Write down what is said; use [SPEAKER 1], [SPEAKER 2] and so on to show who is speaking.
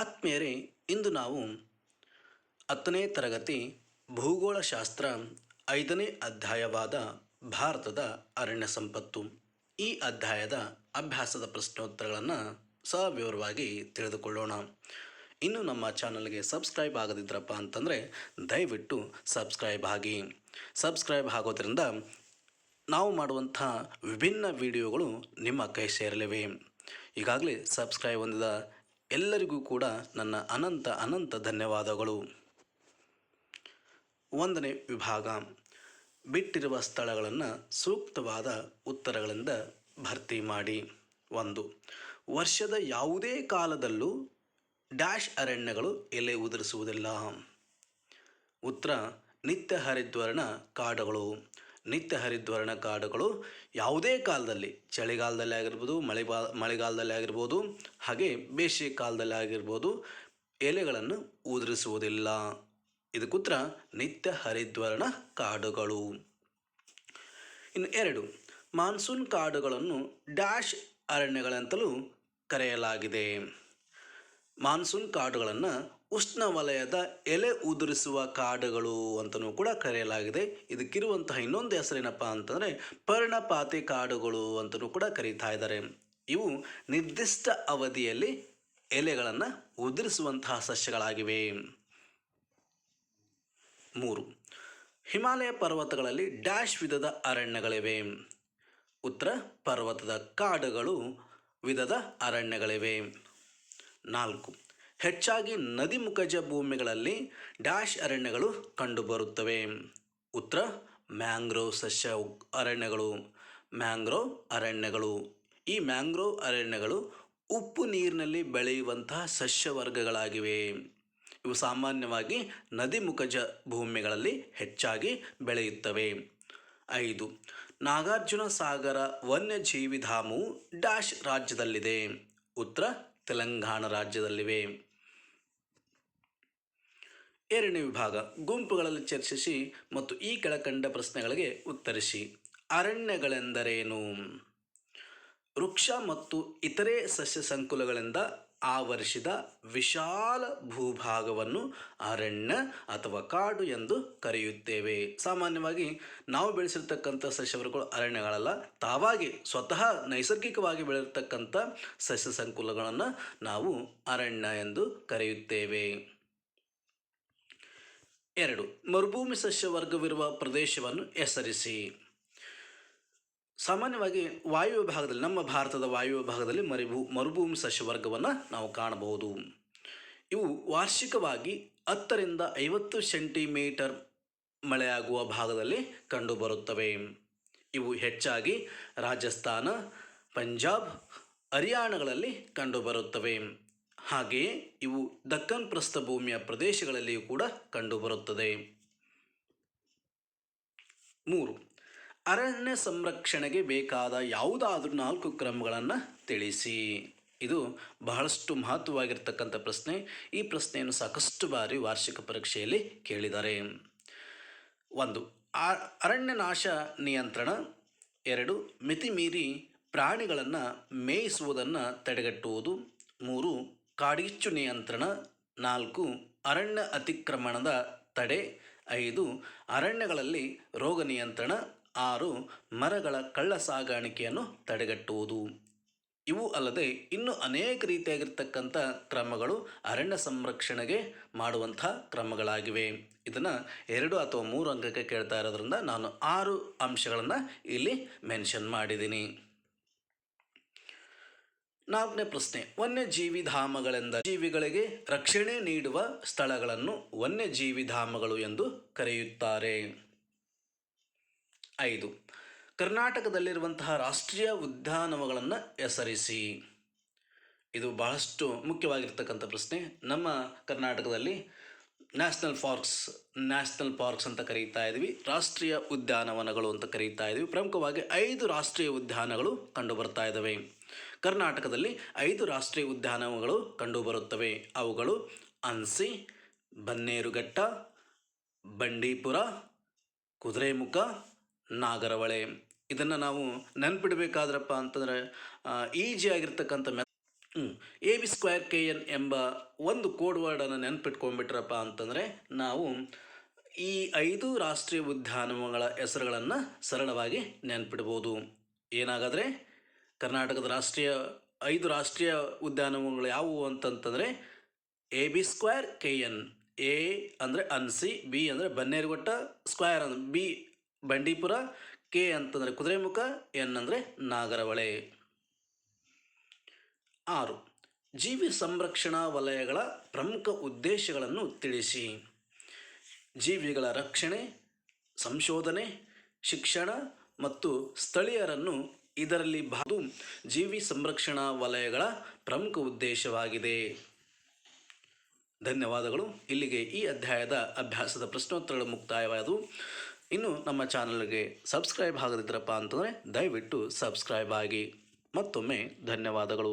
[SPEAKER 1] ಆತ್ಮೀಯರೇ, ಇಂದು ನಾವು ಹತ್ತನೇ ತರಗತಿ ಭೂಗೋಳಶಾಸ್ತ್ರ ಐದನೇ ಅಧ್ಯಾಯವಾದ ಭಾರತದ ಅರಣ್ಯ ಸಂಪತ್ತು. ಈ ಅಧ್ಯಾಯದ ಅಭ್ಯಾಸದ ಪ್ರಶ್ನೋತ್ತರಗಳನ್ನು ಸವಿವರವಾಗಿ ತಿಳಿದುಕೊಳ್ಳೋಣ. ಇನ್ನು ನಮ್ಮ ಚಾನಲ್ಗೆ ಸಬ್ಸ್ಕ್ರೈಬ್ ಆಗದಿದ್ರಪ್ಪ ಅಂತಂದರೆ ದಯವಿಟ್ಟು ಸಬ್ಸ್ಕ್ರೈಬ್ ಆಗಿ. ಸಬ್ಸ್ಕ್ರೈಬ್ ಆಗೋದ್ರಿಂದ ನಾವು ಮಾಡುವಂಥ ವಿಭಿನ್ನ ವಿಡಿಯೋಗಳು ನಿಮ್ಮ ಕೈ ಸೇರಲಿವೆ. ಈಗಾಗಲೇ ಸಬ್ಸ್ಕ್ರೈಬ್ ಹೊಂದಿದ ಎಲ್ಲರಿಗೂ ಕೂಡ ನನ್ನ ಅನಂತ ಅನಂತ ಧನ್ಯವಾದಗಳು. ಒಂದನೇ ವಿಭಾಗ, ಬಿಟ್ಟಿರುವ ಸ್ಥಳಗಳನ್ನು ಸೂಕ್ತವಾದ ಉತ್ತರಗಳಿಂದ ಭರ್ತಿ ಮಾಡಿ. ಒಂದು, ವರ್ಷದ ಯಾವುದೇ ಕಾಲದಲ್ಲೂ ಡ್ಯಾಶ್ ಅರಣ್ಯಗಳು ಎಲೆ ಉದುರಿಸುವುದಿಲ್ಲ. ಉತ್ತರ, ನಿತ್ಯ ಹರಿದ್ವರ್ಣ ಕಾಡುಗಳು. ನಿತ್ಯ ಹರಿದ್ವರ್ಣ ಕಾಡುಗಳು ಯಾವುದೇ ಕಾಲದಲ್ಲಿ, ಚಳಿಗಾಲದಲ್ಲಿ ಆಗಿರ್ಬೋದು ಮಳೆ ಮಳೆಗಾಲದಲ್ಲಿ ಆಗಿರ್ಬೋದು ಹಾಗೆ ಬೇಸಿಗೆ ಕಾಲದಲ್ಲಿ ಆಗಿರ್ಬೋದು ಎಲೆಗಳನ್ನು ಉದುರಿಸುವುದಿಲ್ಲ. ಇದಕ್ಕೂತ್ರ ನಿತ್ಯ ಹರಿದ್ವರ್ಣ ಕಾಡುಗಳು. ಇನ್ನು ಎರಡು, ಮಾನ್ಸೂನ್ ಕಾಡುಗಳನ್ನು ಡ್ಯಾಶ್ ಅರಣ್ಯಗಳಂತಲೂ ಕರೆಯಲಾಗಿದೆ. ಮಾನ್ಸೂನ್ ಕಾಡುಗಳನ್ನು ಉಷ್ಣವಲಯದ ಎಲೆ ಉದುರಿಸುವ ಕಾಡುಗಳು ಅಂತಲೂ ಕೂಡ ಕರೆಯಲಾಗಿದೆ. ಇದಕ್ಕಿರುವಂತಹ ಇನ್ನೊಂದು ಹೆಸರೇನಪ್ಪ ಅಂತಂದರೆ ಪರ್ಣಪಾತಿ ಕಾಡುಗಳು ಅಂತಲೂ ಕೂಡ ಕರೀತಾ ಇದ್ದಾರೆ. ಇವು ನಿರ್ದಿಷ್ಟ ಅವಧಿಯಲ್ಲಿ ಎಲೆಗಳನ್ನು ಉದುರಿಸುವಂತಹ ಸಸ್ಯಗಳಾಗಿವೆ. ಮೂರು, ಹಿಮಾಲಯ ಪರ್ವತಗಳಲ್ಲಿ ಡ್ಯಾಶ್ ವಿಧದ ಅರಣ್ಯಗಳಿವೆ. ಉತ್ತರ, ಪರ್ವತದ ಕಾಡುಗಳು ವಿಧದ ಅರಣ್ಯಗಳಿವೆ. ನಾಲ್ಕು, ಹೆಚ್ಚಾಗಿ ನದಿಮುಖಜ ಭೂಮಿಗಳಲ್ಲಿ ಡ್ಯಾಶ್ ಅರಣ್ಯಗಳು ಕಂಡುಬರುತ್ತವೆ. ಉತ್ತರ, ಮ್ಯಾಂಗ್ರೋವ್ ಸಸ್ಯ ಅರಣ್ಯಗಳು, ಮ್ಯಾಂಗ್ರೋವ್ ಅರಣ್ಯಗಳು. ಈ ಮ್ಯಾಂಗ್ರೋವ್ ಅರಣ್ಯಗಳು ಉಪ್ಪು ನೀರಿನಲ್ಲಿ ಬೆಳೆಯುವಂತಹ ಸಸ್ಯವರ್ಗಗಳಾಗಿವೆ. ಇವು ಸಾಮಾನ್ಯವಾಗಿ ನದಿಮುಖಜ ಭೂಮಿಗಳಲ್ಲಿ ಹೆಚ್ಚಾಗಿ ಬೆಳೆಯುತ್ತವೆ. ಐದು, ನಾಗಾರ್ಜುನ ಸಾಗರ ವನ್ಯಜೀವಿಧಾಮವು ಡ್ಯಾಶ್ ರಾಜ್ಯದಲ್ಲಿದೆ. ಉತ್ತರ, ತೆಲಂಗಾಣ ರಾಜ್ಯದಲ್ಲಿವೆ. ಎರಡನೇ ವಿಭಾಗ, ಗುಂಪುಗಳಲ್ಲಿ ಚರ್ಚಿಸಿ ಮತ್ತು ಈ ಕೆಳಕಂಡ ಪ್ರಶ್ನೆಗಳಿಗೆ ಉತ್ತರಿಸಿ. ಅರಣ್ಯಗಳೆಂದರೇನು? ವೃಕ್ಷ ಮತ್ತು ಇತರೆ ಸಸ್ಯ ಸಂಕುಲಗಳಿಂದ ಆವರಿಸಿದ ವಿಶಾಲ ಭೂಭಾಗವನ್ನು ಅರಣ್ಯ ಅಥವಾ ಕಾಡು ಎಂದು ಕರೆಯುತ್ತೇವೆ. ಸಾಮಾನ್ಯವಾಗಿ ನಾವು ಬೆಳೆಸಿರ್ತಕ್ಕಂಥ ಸಸ್ಯವರ್ಗಗಳು ಅರಣ್ಯಗಳಲ್ಲ. ತಾವಾಗಿ ಸ್ವತಃ ನೈಸರ್ಗಿಕವಾಗಿ ಬೆಳೆದಿರ್ತಕ್ಕಂಥ ಸಸ್ಯ ಸಂಕುಲಗಳನ್ನು ನಾವು ಅರಣ್ಯ ಎಂದು ಕರೆಯುತ್ತೇವೆ. ಎರಡು, ಮರುಭೂಮಿ ಸಸ್ಯವರ್ಗವಿರುವ ಪ್ರದೇಶವನ್ನು ಹೆಸರಿಸಿ. ಸಾಮಾನ್ಯವಾಗಿ ವಾಯು ವಿಭಾಗದಲ್ಲಿ, ನಮ್ಮ ಭಾರತದ ವಾಯು ವಿಭಾಗದಲ್ಲಿ ಮರಿಭೂ, ಮರುಭೂಮಿ ಸಸ್ಯವರ್ಗವನ್ನು ನಾವು ಕಾಣಬಹುದು. ಇವು ವಾರ್ಷಿಕವಾಗಿ ಹತ್ತರಿಂದ ಐವತ್ತು ಸೆಂಟಿಮೀಟರ್ ಮಳೆಯಾಗುವ ಭಾಗದಲ್ಲಿ ಕಂಡುಬರುತ್ತವೆ. ಇವು ಹೆಚ್ಚಾಗಿ ರಾಜಸ್ಥಾನ, ಪಂಜಾಬ್, ಹರಿಯಾಣಗಳಲ್ಲಿ ಕಂಡುಬರುತ್ತವೆ. ಹಾಗೆಯೇ ಇವು ದಕ್ಕನ್ ಪ್ರಸ್ಥಭೂಮಿಯ ಪ್ರದೇಶಗಳಲ್ಲಿಯೂ ಕೂಡ ಕಂಡುಬರುತ್ತದೆ. ಮೂರು. ಅರಣ್ಯ ಸಂರಕ್ಷಣೆಗೆ ಬೇಕಾದ ಯಾವುದಾದ್ರೂ ನಾಲ್ಕು ಕ್ರಮಗಳನ್ನು ತಿಳಿಸಿ. ಇದು ಬಹಳಷ್ಟು ಮಹತ್ವವಾಗಿರ್ತಕ್ಕಂಥ ಪ್ರಶ್ನೆ. ಈ ಪ್ರಶ್ನೆಯನ್ನು ಸಾಕಷ್ಟು ಬಾರಿ ವಾರ್ಷಿಕ ಪರೀಕ್ಷೆಯಲ್ಲಿ ಕೇಳಿದ್ದಾರೆ. ಒಂದು ಅರಣ್ಯ ನಾಶ ನಿಯಂತ್ರಣ. ಎರಡು, ಮಿತಿಮೀರಿ ಪ್ರಾಣಿಗಳನ್ನು ಮೇಯಿಸುವುದನ್ನು ತಡೆಗಟ್ಟುವುದು. ಮೂರು ಕಾಡಿಚ್ಚು ನಿಯಂತ್ರಣ. ನಾಲ್ಕು, ಅರಣ್ಯ ಅತಿಕ್ರಮಣದ ತಡೆ. ಐದು, ಅರಣ್ಯಗಳಲ್ಲಿ ರೋಗ ನಿಯಂತ್ರಣ. ಆರು ಮರಗಳ ಕಳ್ಳ ಸಾಗಾಣಿಕೆಯನ್ನು ತಡೆಗಟ್ಟುವುದು. ಇವು ಅಲ್ಲದೆ ಇನ್ನೂ ಅನೇಕ ರೀತಿಯಾಗಿರ್ತಕ್ಕಂಥ ಕ್ರಮಗಳು ಅರಣ್ಯ ಸಂರಕ್ಷಣೆಗೆ ಮಾಡುವಂಥ ಕ್ರಮಗಳಾಗಿವೆ. ಇದನ್ನು ಎರಡು ಅಥವಾ ಮೂರು ಅಂಕಕ್ಕೆ ಕೇಳ್ತಾ ಇರೋದ್ರಿಂದ ನಾನು ಆರು ಅಂಶಗಳನ್ನು ಇಲ್ಲಿ ಮೆನ್ಷನ್ ಮಾಡಿದ್ದೀನಿ. ನಾಲ್ಕನೇ ಪ್ರಶ್ನೆ ವನ್ಯಜೀವಿ ಧಾಮಗಳೆಂದ ಜೀವಿಗಳಿಗೆ ರಕ್ಷಣೆ ನೀಡುವ ಸ್ಥಳಗಳನ್ನು ವನ್ಯಜೀವಿ ಧಾಮಗಳು ಎಂದು ಕರೆಯುತ್ತಾರೆ. ಐದು. ಕರ್ನಾಟಕದಲ್ಲಿರುವಂತಹ ರಾಷ್ಟ್ರೀಯ ಉದ್ಯಾನವನಗಳನ್ನು ಹೆಸರಿಸಿ. ಇದು ಬಹಳಷ್ಟು ಮುಖ್ಯವಾಗಿರ್ತಕ್ಕಂಥ ಪ್ರಶ್ನೆ. ನಮ್ಮ ಕರ್ನಾಟಕದಲ್ಲಿ ನ್ಯಾಷನಲ್ ಪಾರ್ಕ್ಸ್ ನ್ಯಾಷನಲ್ ಪಾರ್ಕ್ಸ್ ಅಂತ ಕರೀತಾ ಇದ್ವಿ. ರಾಷ್ಟ್ರೀಯ ಉದ್ಯಾನವನಗಳು ಅಂತ ಕರೀತಾ ಇದ್ವಿ. ಪ್ರಮುಖವಾಗಿ ಐದು ರಾಷ್ಟ್ರೀಯ ಉದ್ಯಾನಗಳು ಕಂಡುಬರ್ತಾ ಇದ್ದಾವೆ ಕರ್ನಾಟಕದಲ್ಲಿ ಐದು ರಾಷ್ಟ್ರೀಯ ಉದ್ಯಾನವನಗಳು ಕಂಡುಬರುತ್ತವೆ. ಅವುಗಳು ಅನ್ಸಿ, ಬನ್ನೇರುಘಟ್ಟ, ಬಂಡೀಪುರ, ಕುದುರೆಮುಖ ನಾಗರಹೊಳೆ ಇದನ್ನು ನಾವು ನೆನ್ಪಿಡಬೇಕಾದ್ರಪ್ಪ ಅಂತಂದರೆ ಈಜಿ ಆಗಿರ್ತಕ್ಕಂಥ ಮೆ A B square K N ಎಂಬ ಒಂದು ಕೋಡ್ ವರ್ಡನ್ನು ನೆನ್ಪಿಟ್ಕೊಂಡ್ಬಿಟ್ರಪ್ಪ ಅಂತಂದರೆ, ನಾವು ಈ ಐದು ರಾಷ್ಟ್ರೀಯ ಉದ್ಯಾನವನಗಳ ಹೆಸರುಗಳನ್ನು ಸರಳವಾಗಿ ನೆನ್ಪಿಡ್ಬೋದು. ಏನಾಗಾದರೆ, ಕರ್ನಾಟಕದ ರಾಷ್ಟ್ರೀಯ, ಐದು ರಾಷ್ಟ್ರೀಯ ಉದ್ಯಾನವನಗಳು ಯಾವುವು ಅಂತಂತಂದರೆ A B square K N A ಅಂದರೆ ಅನ್ಸಿ ಬಿ ಅಂದರೆ ಬನ್ನೇರುಘಟ್ಟ ಸ್ಕ್ವೇರ್ ಅಂದ್ರೆ ಬಿ ಬಂಡೀಪುರ, ಕೆ ಅಂತಂದರೆ ಕುದುರೆಮುಖ, ಎನ್ ಅಂದರೆ ನಾಗರಹೊಳೆ ಆರು, ಜೀವಿ ಸಂರಕ್ಷಣಾ ವಲಯಗಳ ಪ್ರಮುಖ ಉದ್ದೇಶಗಳನ್ನು ತಿಳಿಸಿ. ಜೀವಿಗಳ ರಕ್ಷಣೆ, ಸಂಶೋಧನೆ, ಶಿಕ್ಷಣ ಮತ್ತು ಸ್ಥಳೀಯರನ್ನು ಇದರಲ್ಲಿ ಬಾದು ಜೀವಿ ಸಂರಕ್ಷಣಾ ವಲಯಗಳ ಪ್ರಮುಖ ಉದ್ದೇಶವಾಗಿದೆ. ಧನ್ಯವಾದಗಳು. ಇಲ್ಲಿಗೆ ಈ ಅಧ್ಯಾಯದ ಅಭ್ಯಾಸದ ಪ್ರಶ್ನೋತ್ತರಗಳು ಮುಕ್ತಾಯವಾದವು. ಇನ್ನು ನಮ್ಮ ಚಾನಲ್ಗೆ ಸಬ್ಸ್ಕ್ರೈಬ್ ಆಗದಿದ್ರಪ್ಪ ಅಂತಂದರೆ ದಯವಿಟ್ಟು ಸಬ್ಸ್ಕ್ರೈಬ್ ಆಗಿ ಮತ್ತೊಮ್ಮೆ ಧನ್ಯವಾದಗಳು.